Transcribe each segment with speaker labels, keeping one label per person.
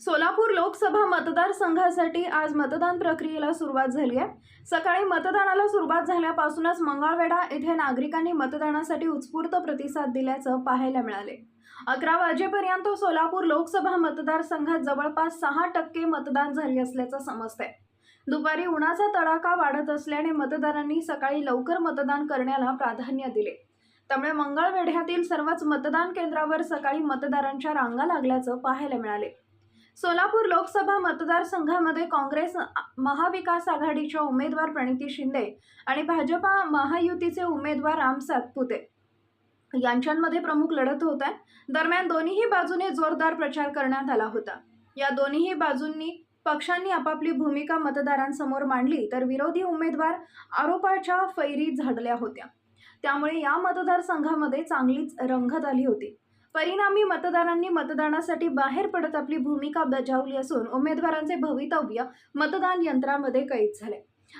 Speaker 1: सोलापूर लोकसभा मतदारसंघासाठी आज मतदान प्रक्रियेला सुरुवात झाली आहे. सकाळी मतदानाला सुरुवात झाल्यापासूनच मंगळवेढा येथे नागरिकांनी मतदानासाठी उत्स्फूर्त प्रतिसाद दिल्याचं पाहायला मिळाले. अकरा वाजेपर्यंत सोलापूर लोकसभा मतदारसंघात जवळपास सहा टक्के मतदान झाले असल्याचं समजतंय. दुपारी उन्हाचा तडाखा वाढत असल्याने मतदारांनी सकाळी लवकर मतदान करण्याला प्राधान्य दिले. त्यामुळे मंगळवेढ्यातील सर्वच मतदान केंद्रावर सकाळी मतदारांच्या रांगा लागल्याचं पाहायला मिळाले. सोलापूर लोकसभा मतदारसंघामध्ये काँग्रेस महाविकास आघाडीच्या उमेदवार प्रणिती शिंदे आणि भाजपा महायुतीचे उमेदवार राम सातपुते यांच्यामध्ये प्रमुख लढत होत आहे. दरम्यान दोन्हीही बाजूने जोरदार प्रचार करण्यात आला होता. या दोन्हीही बाजूंनी पक्षांनी आपापली भूमिका मतदारांसमोर मांडली तर विरोधी उमेदवार आरोपाच्या फैरी झाडल्या होत्या. त्यामुळे या मतदारसंघामध्ये चांगलीच रंगत आली होती. परिणामी मतदारांनी मतदानासाठी बाहेर पडत आपली भूमिका बजावली असून उमेदवारांचे भवितव्य मतदान यंत्रामध्ये कैद झाले.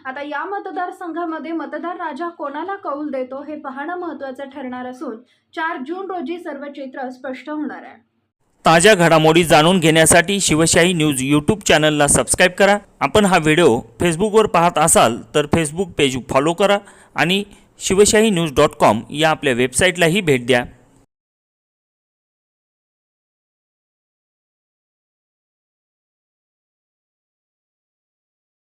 Speaker 1: आता या मतदारसंघामध्ये मतदार राजा कोणाला कौल देतो हे पाहणं महत्त्वाचं ठरणार असून चार जून रोजी सर्व चित्र स्पष्ट होणार आहे.
Speaker 2: ताज्या घडामोडी जाणून घेण्यासाठी शिवशाही न्यूज यूट्यूब चॅनलला सबस्क्राईब करा. आपण हा व्हिडिओ फेसबुकवर पाहत असाल तर फेसबुक पेज फॉलो करा आणि शिवशाही न्यूज डॉट कॉम या आपल्या वेबसाईटलाही भेट द्या.